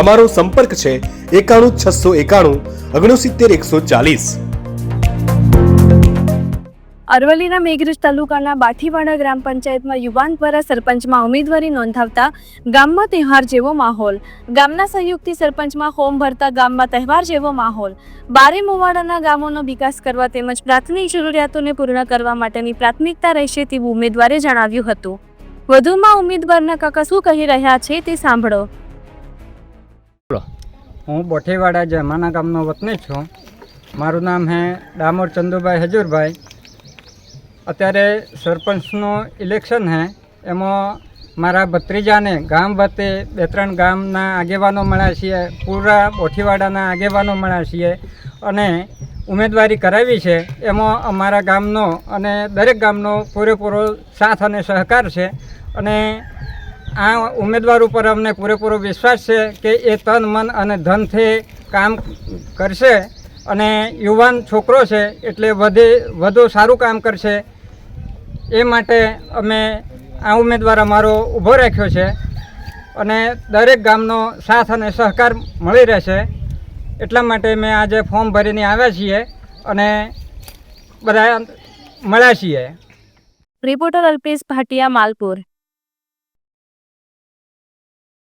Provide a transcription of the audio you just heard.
અમારો સંપર્ક છે એકાણું છસો એકાણું, ઓગણસિત્તેર એકસો ચાલીસ. અરવલ્લીના મેઘરજ તાલુકાના બાઠીવાડા ગ્રામ પંચાયતમાં યુવાન દ્વારા સરપંચમાં ઉમેદવારી નોંધાવતા ગામમાં તહેવાર જેવો માહોલ. ગામના સહયોગથી સરપંચમાં હોમ ભરતા ગામમાં તહેવાર જેવો માહોલ. બારે મોવાડાના ગામોનો વિકાસ કરવા તેમજ પ્રાથમિક જરૂરિયાતોને પૂર્ણ કરવા માટેની પ્રાથમિકતા રહેશે તેવું ઉમેદવારે જણાવ્યું હતું. વધુમાં ઉમેદવારના કાકા શું કહી રહ્યા છે તે સાંભળો. હું બોઠીવાડા જમાના ગામનો વતની છું. મારું નામ હે ડામોર ચંદુભાઈ હજુરભાઈ. અત્યારે સરપંચનું ઇલેક્શન હે. એમાં મારા ભત્રીજાને ગામ વતે બે ત્રણ ગામના આગેવાનો મળ્યા છીએ, પૂરા બોઠીવાડાના આગેવાનો મળ્યા છીએ અને ઉમેદવારી કરાવી છે. એમાં અમારા ગામનો અને દરેક ગામનો પૂરેપૂરો સાથ અને સહકાર છે અને આ ઉમેદવાર ઉપર અમને પૂરેપૂરો વિશ્વાસ છે કે એ તન, મન અને ધનથી કામ કરશે અને યુવાન છોકરો છે એટલે વધે, વધુ સારું કામ કરશે. એ માટે અમે આ ઉમેદવાર અમારો ઊભો રાખ્યો છે અને દરેક ગામનો સાથ અને સહકાર મળી રહેશે. એટલા માટે મેં આજે ફોર્મ ભરીને આવ્યા છીએ અને બધા મળ્યા છીએ. રિપોર્ટર અલ્પેશ ભાટિયા, માલપુર.